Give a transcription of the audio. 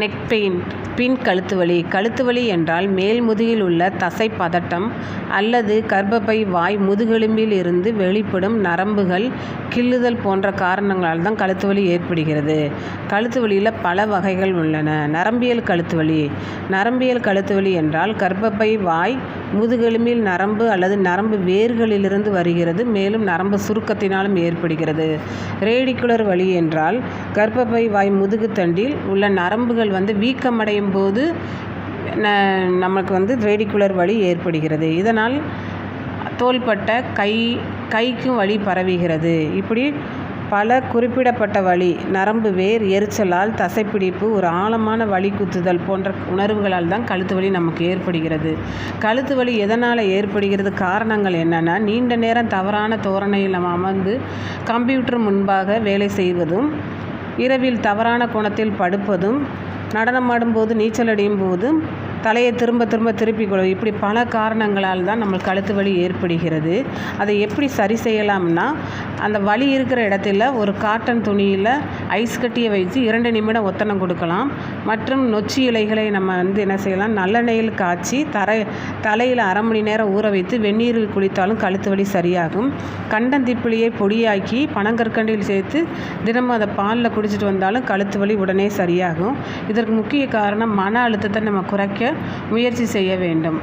Neck pain பின் கழுத்து வலி கழுத்து வலி என்றால் மேல் முதுகில் உள்ள தசை பதட்டம் அல்லது கர்ப்பப்பை வாய் முதுகெலும்பில் இருந்து வெளிப்படும் நரம்புகள் கிள்ளுதல் போன்ற காரணங்களால் தான் கழுத்து வலி ஏற்படுகிறது. கழுத்து வலியில் பல வகைகள் உள்ளன. நரம்பியல் கழுத்து வலி நரம்பியல் கழுத்து வலி என்றால் கர்ப்பப்பை வாய் முதுகெலும்பில் நரம்பு அல்லது நரம்பு வேர்களிலிருந்து வருகிறது மேலும் நரம்பு சுருக்கத்தினாலும் ஏற்படுகிறது. ரேடிக்குலர் வலி என்றால் கர்ப்பப்பை வாய் முதுகுத்தண்டில் உள்ள நரம்புகள் வந்து வீக்கமடையும் போது நமக்கு வந்து வேடிக்குலர் வலி ஏற்படுகிறது. இதனால் தோள்பட்ட கை கைக்கும் வலி பரவுகிறது. இப்படி பல குறிப்பிடப்பட்ட வலி நரம்பு வேர் எரிச்சலால் தசைப்பிடிப்பு ஒரு ஆழமான வலி குத்துதல் போன்ற உணர்வுகளால் தான் கழுத்து வலி நமக்கு ஏற்படுகிறது. கழுத்து வலி எதனால் ஏற்படுகிறது காரணங்கள் என்னென்னா நீண்ட நேரம் தவறான தோரணையில் நம்ம அமர்ந்து கம்ப்யூட்டர் முன்பாக வேலை செய்வதும் இரவில் தவறான கோணத்தில் படுப்பதும் நடனமாடும்போது நீச்சல் அடியும் போதும் தலையை திரும்ப திரும்ப திருப்பிக் கொள்வது இப்படி பல காரணங்களால் தான் நம்ம கழுத்து வலி ஏற்படுகிறது. அதை எப்படி சரி செய்யலாம்னா அந்த வலி இருக்கிற இடத்துல ஒரு காட்டன் துணியில் ஐஸ் கட்டியை வைத்து இரண்டு நிமிடம் ஒத்தனம் கொடுக்கலாம். மற்றும் நொச்சி இலைகளை நம்ம வந்து என்ன செய்யலாம்? நல்லெண்ணெயில் காய்ச்சி தரை தலையில் அரை மணி நேரம் ஊற வைத்து வெந்நீரில் குளித்தாலும் கழுத்து வலி சரியாகும். கண்டந்திப்பிலியை பொடியாக்கி பனங்கற்கண்டில் சேர்த்து தினமும் அதை பாலில் குடிச்சிட்டு வந்தாலும் கழுத்து வலி உடனே சரியாகும். இதற்கு முக்கிய காரணம் மன அழுத்தத்தை நம்ம குறைக்க முயற்சி செய்ய வேண்டும்.